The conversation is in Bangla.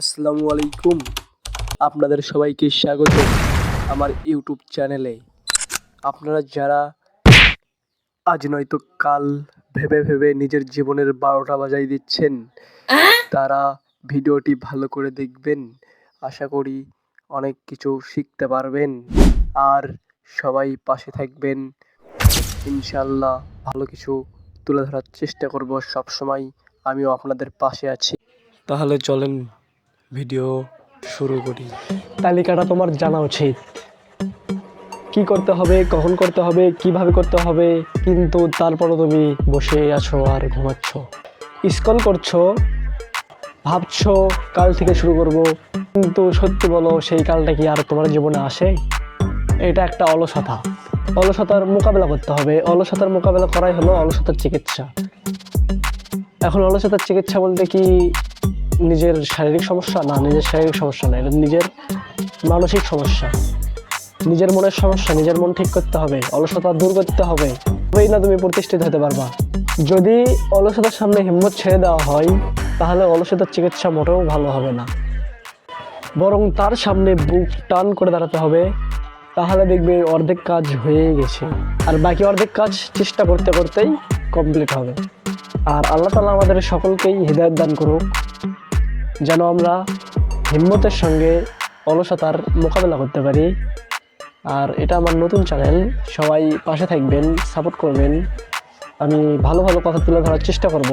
আসসালামু আলাইকুম আপনাদের সবাইকে স্বাগত আমার ইউটিউব চ্যানেলে। আপনারা যারা আজ নয়তো কাল ভেবে ভেবে নিজের জীবনের বারোটা বাজাই দিচ্ছেন, তারা ভিডিওটি ভালো করে দেখবেন। আশা করি অনেক কিছু শিখতে পারবেন। আর সবাই পাশে থাকবেন। ইনশাল্লাহ ভালো কিছু তুলে ধরার চেষ্টা করব সবসময়। আমিও আপনাদের পাশে আছি। তাহলে চলেন ভিডিও শুরু করি। তালিকাটা তোমার জানা উচিত। কি করতে হবে, কখন করতে হবে, কীভাবে করতে হবে, কিন্তু তারপরও তুমি বসে আছো আর ঘুমাচ্ছ। স্কল করছ, ভাবছ কাল থেকে শুরু করব, কিন্তু সত্যি বলো সেই কালটা কি আর তোমার জীবনে আসে? এটা একটা অলসতা। অলসতার মোকাবেলা করতে হবে। অলসতার মোকাবেলা করাই হলো অলসতার চিকিৎসা। এখন অলসতার চিকিৎসা বলতে কি নিজের শারীরিক সমস্যা? না, নিজের শারীরিক সমস্যা না, এটা নিজের মানসিক সমস্যা। নিজের মনের সমস্যা, নিজের মন ঠিক করতে হবে, অলসতা দূর করতে হবে। তবেই না তুমি প্রতিষ্ঠিত হতে পারবা। যদি অলসতার সামনে হিম্মত ছেড়ে দেওয়া হয়, তাহলে অলসতার চিকিৎসা মোটেও ভালো হবে না। বরং তার সামনে বুক টান করে দাঁড়াতে হবে, তাহলে দেখবে অর্ধেক কাজ হয়ে গেছে। আর বাকি অর্ধেক কাজ চেষ্টা করতে করতেই কমপ্লিট হবে। আর আল্লাহ তালা আমাদের সকলকেই হৃদায়ত দান করুক। যেন আমরা হিম্মতের সঙ্গে অলসতার মোকাবেলা করতে পারি। আর এটা আমার নতুন চ্যানেল সবাই পাশে থাকবেন সাপোর্ট করবেন। আমি ভালো ভালো কথা তুলে ধরার চেষ্টা করব।